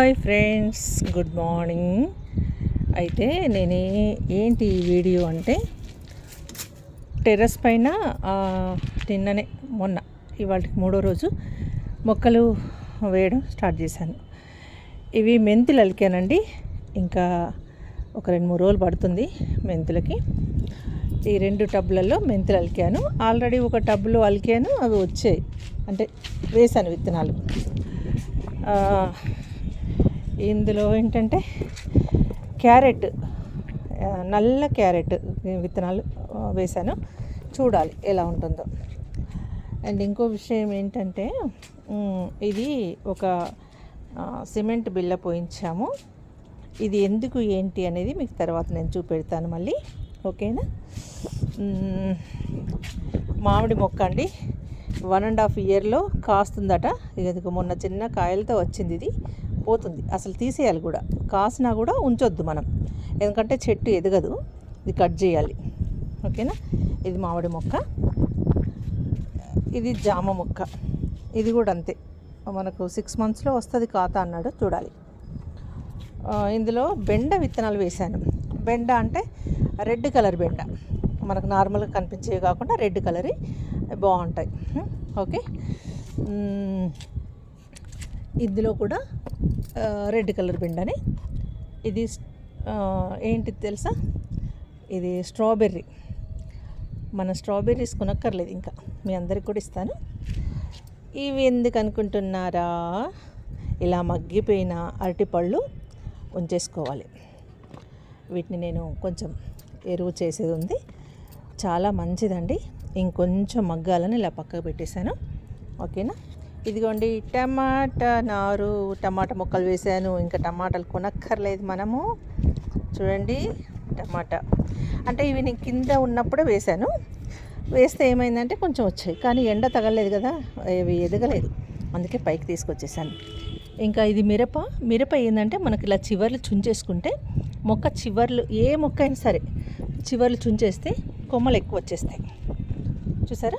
Hi friends good morning. అయితే నేను ఏంటి ఈ వీడియో అంటే టెర్రస్ పైన నిన్ననే మొన్న ఇవాళ మూడో రోజు మొక్కలు వేయడం స్టార్ట్ చేశాను. ఇవి మెంతులు అలికానండి. ఇంకా ఒక రెండు మూడు రోజులు పడుతుంది మెంతులకి. ఈ రెండు టబ్లలో మెంతులు అలికాను. ఆల్రెడీ ఒక టబ్లో అలికాను అవి వచ్చాయి. అంటే వేసాను విత్తనాలు. ఇందులో ఏంటంటే క్యారెట్ నల్ల క్యారెట్ విత్తనాలు వేశాను. చూడాలి ఎలా ఉంటుందో. అండ్ ఇంకో విషయం ఏంటంటే ఇది ఒక సిమెంట్ బిల్ల పోయించాము. ఇది ఎందుకు ఏంటి అనేది మీకు తర్వాత నేను చూపెడతాను మళ్ళీ. ఓకేనా? మామిడి మొక్క అండి. వన్ అండ్ హాఫ్ ఇయర్లో కాస్తుందట. ఇది మొన్న చిన్న కాయలతో వచ్చింది ఇది. పోతుంది. అసలు తీసేయాలి కూడా. కాసినా కూడా ఉంచొద్దు మనం. ఎందుకంటే చెట్టు ఎదగదు. ఇది కట్ చేయాలి. ఓకేనా? ఇది మామిడి మొక్క. ఇది జామ మొక్క. ఇది కూడా అంతే. మనకు సిక్స్ మంత్స్లో వస్తుంది ఖాతా అన్నాడు చూడాలి. ఇందులో బెండ విత్తనాలు వేశాను. బెండ అంటే రెడ్ కలర్ బెండ. మనకు నార్మల్గా కనిపించేవి కాకుండా రెడ్ కలర్ బాగుంటాయి. ఓకే? ఇందులో కూడా రెడ్ కలర్ బెండని ఇది ఏంటి తెలుసా? ఇది స్ట్రాబెర్రీ. మన స్ట్రాబెర్రీస్ కొనక్కర్లేదు ఇంకా. మీ అందరికి కూడా ఇస్తాను. ఇవి ఎందుకు అనుకుంటున్నారా? ఇలా మగ్గిపోయిన అరటిపళ్ళు ఉంచేసుకోవాలి. వీటిని నేను కొంచెం ఎరువు చేసేది ఉంది. చాలా మంచిదండి. ఇంకొంచెం మగ్గాలని ఇలా పక్కకు పెట్టేశాను. ఓకేనా? ఇదిగోండి టమాటా నారు టమాటా మొక్కలు వేసాను ఇంకా టమాటాలు కొనక్కర్లేదు మనము. చూడండి టమాటా. అంటే ఇవి నేను కింద ఉన్నప్పుడే వేశాను. వేస్తే ఏమైందంటే కొంచెం వచ్చాయి. కానీ ఎండ తగలేదు కదా ఇవి ఎదగలేదు. అందుకే పైకి తీసుకొచ్చేసాను. ఇంకా ఇది మిరప. మిరప ఏంటంటే మనకి ఇలా చివర్లు చుంచేసుకుంటే మొక్క చివర్లు ఏ మొక్క అయినా సరే చివర్లు చుంచేస్తే కొమ్మలు ఎక్కువ వచ్చేస్తాయి. చూసారా?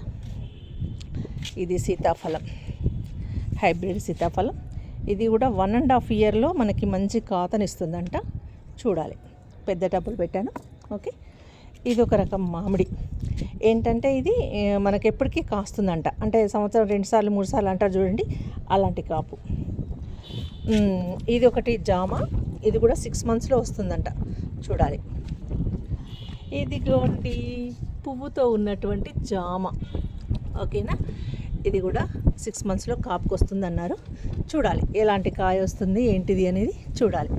ఇది సీతాఫలం. హైబ్రిడ్ సీతాఫలం. ఇది కూడా వన్ అండ్ హాఫ్ ఇయర్లో మనకి మంచి కాతనిస్తుందంట. చూడాలి. పెద్ద టబ్బులు పెట్టాను. ఓకే. ఇది ఒక రకం మామిడి. ఏంటంటే ఇది మనకి ఎప్పటికీ కాస్తుందంట. అంటే సంవత్సరం రెండు సార్లు మూడు సార్లు అంటారు చూడండి. అలాంటి కాపు. ఇది ఒకటి జామ. ఇది కూడా సిక్స్ మంత్స్లో వస్తుందంట. చూడాలి. ఇదిగోండి. పువ్వుతో ఉన్నటువంటి జామ. ఓకేనా? ఇది కూడా సిక్స్ మంత్స్లో కాపుకి వస్తుంది అన్నారు చూడాలి ఎలాంటి కాయ వస్తుంది ఏంటిది అనేది చూడాలి.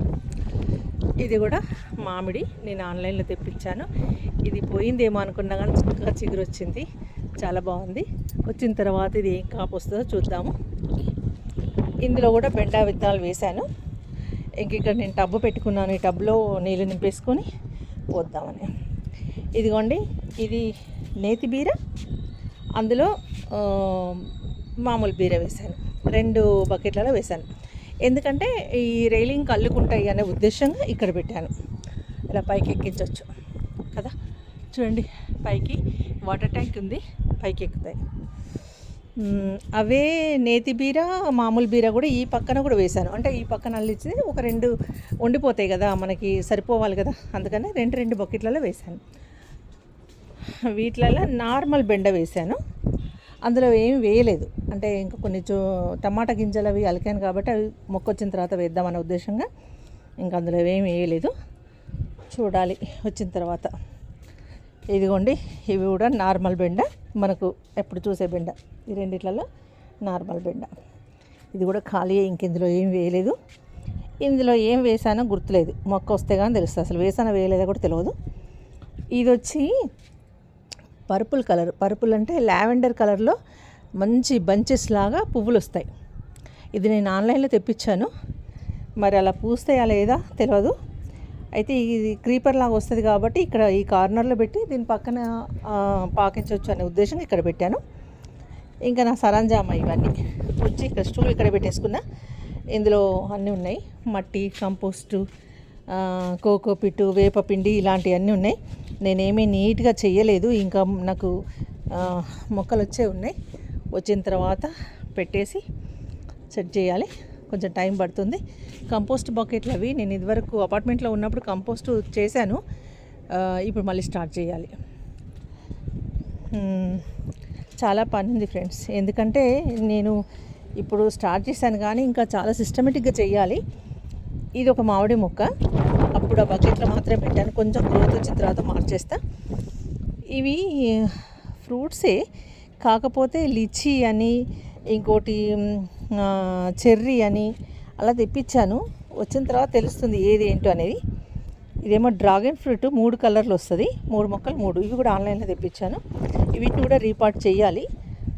ఇది కూడా మామిడి నేను ఆన్లైన్లో తెప్పించాను. ఇది పోయిందేమో అనుకున్నా కానీ చక్కగా చిగురు వచ్చింది చాలా బాగుంది. వచ్చిన తర్వాత ఇది ఏం కాపు వస్తుందో చూద్దాము. ఇందులో కూడా బెండా విత్తనాలు వేశాను. ఇంక ఇక్కడ నేను టబ్బు పెట్టుకున్నాను. ఈ టబ్లో నీళ్ళు నింపేసుకొని పోద్దామని. ఇదిగోండి ఇది నేతి బీర. అందులో మామూలు బీర వేశాను. రెండు బకెట్లలో వేశాను. ఎందుకంటే ఈ రైలింగ్ కల్లుకుంటాయి అనే ఉద్దేశంగా ఇక్కడ పెట్టాను. ఇలా పైకి ఎక్కించవచ్చు కదా? చూడండి పైకి వాటర్ ట్యాంక్ ఉంది పైకి ఎక్కుతాయి. అవే నేతి బీర మామూలు బీర కూడా ఈ పక్కన కూడా వేశాను. అంటే ఈ పక్కన అల్లిచ్చి ఒక రెండు వండిపోతాయి కదా మనకి సరిపోవాలి కదా? అందుకని రెండు రెండు బకెట్లలో వేశాను. వీటిలలో నార్మల్ బెండ వేశాను. అందులో ఏమి వేయలేదు. అంటే ఇంకా కొన్ని చో టమాటా గింజలు అవి అలికాను కాబట్టి అవి మొక్క వచ్చిన తర్వాత వేద్దామనే ఉద్దేశంగా ఇంకా అందులో ఏమి వేయలేదు. చూడాలి వచ్చిన తర్వాత. ఇదిగోండి ఇవి కూడా నార్మల్ బెండ. మనకు ఎప్పుడు చూసే బెండ. ఈ రెండిట్లలో నార్మల్ బెండ. ఇది కూడా ఖాళీ ఇంకెందులో ఏం వేయలేదు. ఇందులో ఏం వేసానో గుర్తులేదు. మొక్క వస్తే కానీ తెలుస్తుంది. అసలు వేసానో వేయలేదో కూడా తెలియదు. ఇది వచ్చి పర్పుల్ కలర్ పర్పుల్ అంటే లావెండర్ కలర్లో మంచి బంచెస్ లాగా పువ్వులు వస్తాయి ఇది నేను ఆన్లైన్లో తెప్పించాను. మరి అలా పూస్తాయా లేదా తెలియదు అయితే ఇది క్రీపర్ లాగా వస్తుంది కాబట్టి ఇక్కడ ఈ కార్నర్లో పెట్టి దీని పక్కన పాకించవచ్చు అనే ఉద్దేశం ఇక్కడ పెట్టాను. ఇంకా నా సరంజామా ఇవన్నీ వచ్చి ఇక్కడ స్టూల్ ఇక్కడ పెట్టేసుకున్నా. ఇందులో అన్నీ ఉన్నాయి. మట్టి కంపోస్టు కోకోపిట్టు కోకో పిట్టు వేపపిండి ఇలాంటివన్నీ ఉన్నాయి. నేనేమీ నీట్గా చేయలేదు ఇంకా నాకు మొక్కలు వచ్చే ఉన్నాయి. వచ్చిన తర్వాత పెట్టేసి సెట్ చేయాలి. కొంచెం టైం పడుతుంది. కంపోస్ట్ బకెట్లు అవి నేను ఇదివరకు అపార్ట్మెంట్లో ఉన్నప్పుడు కంపోస్ట్ చేశాను. ఇప్పుడు మళ్ళీ స్టార్ట్ చేయాలి. చాలా పని ఉంది ఫ్రెండ్స్. ఎందుకంటే నేను ఇప్పుడు స్టార్ట్ చేశాను కానీ ఇంకా చాలా సిస్టమేటిక్గా చేయాలి ఇది ఒక మామిడి మొక్క. అప్పుడు ఆ బకెట్లో మాత్రమే పెట్టాను. కొంచెం గ్రోత్ వచ్చిన తర్వాత మార్చేస్తా. ఇవి ఫ్రూట్సే. కాకపోతే లిచీ అని ఇంకోటి చెర్రీ అని అలా తెప్పించాను. వచ్చిన తర్వాత తెలుస్తుంది ఏది ఏంటో అనేది. ఇదేమో డ్రాగన్ ఫ్రూట్ మూడు కలర్లు వస్తుంది. మూడు మొక్కలు మూడు. ఇవి కూడా ఆన్లైన్లో తెప్పించాను. వీటిని కూడా రీపార్ట్ చేయాలి.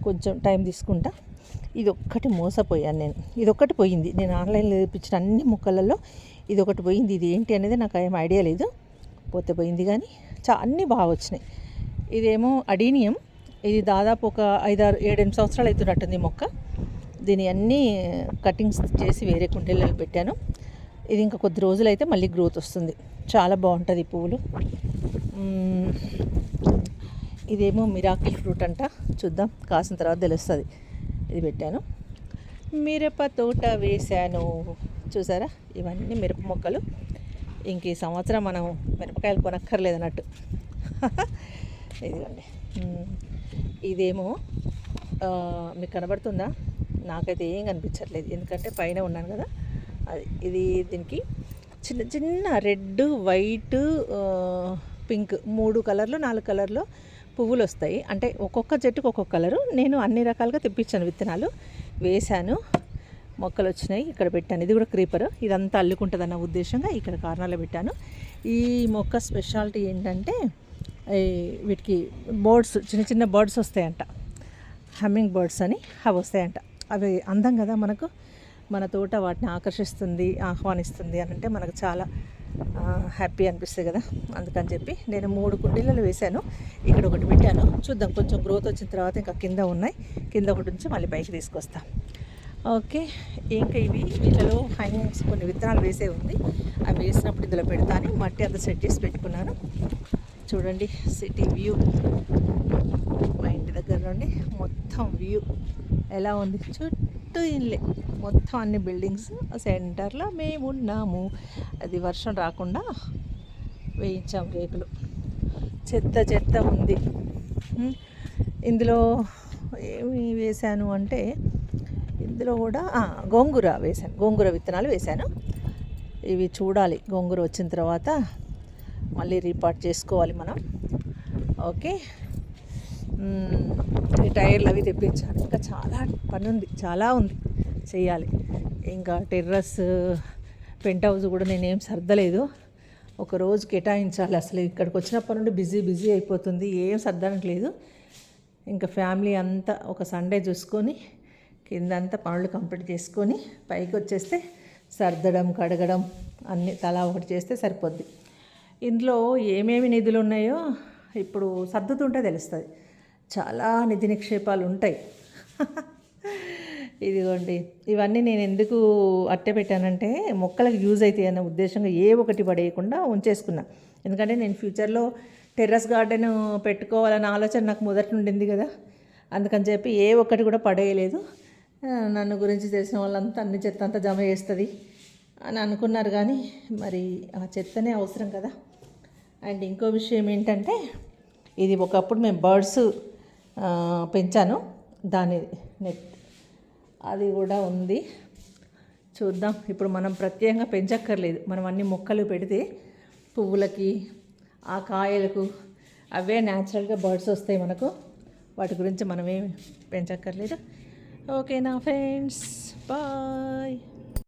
కొంచెం టైం తీసుకుంటా. ఇది ఒక్కటి మోసపోయాను నేను. ఇది ఒక్కటి పోయింది. నేను ఆన్లైన్లో తెప్పించిన అన్ని మొక్కలలో ఇది ఒకటి పోయింది. ఇది ఏంటి అనేది నాకు ఏం ఐడియా లేదు. పోతే పోయింది కానీ చా అన్నీ బాగా వచ్చినాయి. ఇదేమో అడీనియం. ఇది దాదాపు ఒక ఐదారు ఏడెనిమిది సంవత్సరాలు అవుతున్నట్టుంది మొక్క. దీని అన్నీ కటింగ్స్ చేసి వేరే కుండీలలో పెట్టాను. ఇది ఇంకా కొద్ది రోజులు అయితే మళ్ళీ గ్రోత్ వస్తుంది. చాలా బాగుంటుంది ఈ పువ్వులు. ఇదేమో మిరాకిల్ ఫ్రూట్ అంట. చూద్దాం. కాసిన తర్వాత తెలుస్తుంది. ఇది పెట్టాను. మిరప తోట వేశాను. చూసారా? ఇవన్నీ మిరప మొక్కలు. ఇంక ఈ సంవత్సరం మనం మిరపకాయలు కొనక్కర్లేదు అన్నట్టు. ఇదిగోండి. ఇదేమో మీకు కనబడుతుందా? నాకైతే ఏం కనిపించట్లేదు. ఎందుకంటే పైన ఉన్నాను కదా. అది ఇది దీనికి చిన్న చిన్న రెడ్ వైట్ పింక్ మూడు కలర్లు నాలుగు కలర్లు పువ్వులు వస్తాయి. అంటే ఒక్కొక్క చెట్టుకు ఒక్కొక్క కలరు. నేను అన్ని రకాలుగా తెప్పించాను విత్తనాలు. వేశాను. మొక్కలు వచ్చినాయి. ఇక్కడ పెట్టాను. ఇది కూడా క్రీపర్ ఇదంతా అల్లుకుంటుందన్న ఉద్దేశంగా ఇక్కడ కారణాలు పెట్టాను. ఈ మొక్క స్పెషాలిటీ ఏంటంటే వీటికి బర్డ్స్ చిన్న చిన్న బర్డ్స్ వస్తాయంట. హమ్మింగ్ బర్డ్స్ అని అవి వస్తాయంట. అవి అందం కదా మనకు. మన తోట వాటిని ఆకర్షిస్తుంది ఆహ్వానిస్తుంది అని అంటే మనకు చాలా హ్యాపీ అనిపిస్తుంది కదా. అందుకని చెప్పి నేను మూడు కుండీలలో వేశాను. ఇక్కడ ఒకటి పెట్టాను. చూద్దాం కొంచెం గ్రోత్ వచ్చిన తర్వాత ఇంకా కింద ఉన్నాయి. కింద ఒకటి నుంచి మళ్ళీ పైకి తీసుకొస్తాను ఓకే ఇంకా ఇవి వీటిలో హ్యాంగింగ్స్ కొన్ని విత్తనాలు వేసే ఉంది. అవి వేసినప్పుడు ఇందులో పెడతాను. మట్టి అంతా సెట్ చేసి పెట్టుకున్నాను. చూడండి సిటీ వ్యూ. మా ఇంటి దగ్గర నుండి మొత్తం వ్యూ. ఎలా ఉంది? చుట్టూ ఇల్లే. మొత్తం అన్ని బిల్డింగ్స్ సెంటర్లో మేము ఉన్నాము. అది వర్షం రాకుండా వేయించాం రేకులు. చెత్త చెత్త ఉంది. ఇందులో ఏమి వేశాను అంటే ఇందులో కూడా గోంగూర వేశాను. గోంగూర విత్తనాలు వేశాను. ఇవి చూడాలి. గోంగూర వచ్చిన తర్వాత మళ్ళీ రీపార్ట్ చేసుకోవాలి మనం. ఓకే. ఈ టైర్లు అవి తెప్పించాలి. ఇంకా చాలా పని ఉంది చాలా ఉంది చేయాలి ఇంకా టెర్రస్ పెంట్ హౌస్ కూడా నేనేం సర్దలేదు. ఒక రోజు కేటాయించాలి. అసలు ఇక్కడికి వచ్చినప్పటి నుండి బిజీ బిజీ అయిపోతుంది. ఏం సర్దడానికి లేదు ఇంకా ఫ్యామిలీ అంతా ఒక సండే చూసుకొని కిందంతా పనులు కంప్లీట్ చేసుకొని పైకి వచ్చేస్తే సర్దడం కడగడం అన్ని తలా ఒకటి చేస్తే సరిపోద్ది. ఇందులో ఏమేమి నిధులు ఉన్నాయో ఇప్పుడు సర్దుతుంటే తెలుస్తుంది. చాలా నిధి నిక్షేపాలు ఉంటాయి. ఇదిగోండి ఇవన్నీ నేను ఎందుకు అట్టే పెట్టానంటే మొక్కలకు యూజ్ అవుతాయి అన్న ఉద్దేశంగా ఏ ఒకటి పడేయకుండా ఉంచేసుకున్నా. ఎందుకంటే నేను ఫ్యూచర్లో టెర్రస్ గార్డెన్ పెట్టుకోవాలన్న ఆలోచన నాకు మొదటి నుండింది కదా. అందుకని చెప్పి ఏ ఒక్కటి కూడా పడేయలేదు. నన్ను గురించి తెలిసిన వాళ్ళంతా అన్ని చెత్త అంతా జమ చేస్తుంది అని అనుకున్నారు కానీ మరి ఆ చెత్తనే అవసరం కదా. అండ్ ఇంకో విషయం ఏంటంటే ఇది ఒకప్పుడు మేము బర్డ్స్ పెంచాను. దాని నెట్ అది కూడా ఉంది. చూద్దాం. ఇప్పుడు మనం ప్రత్యేకంగా పెంచక్కర్లేదు. మనం అన్ని మొక్కలు పెడితే పువ్వులకి ఆ కాయలకు అవే న్యాచురల్గా బర్డ్స్ వస్తాయి మనకు. వాటి గురించి మనమేం పెంచక్కర్లేదు. ఓకేనా ఫ్రెండ్స్ బాయ్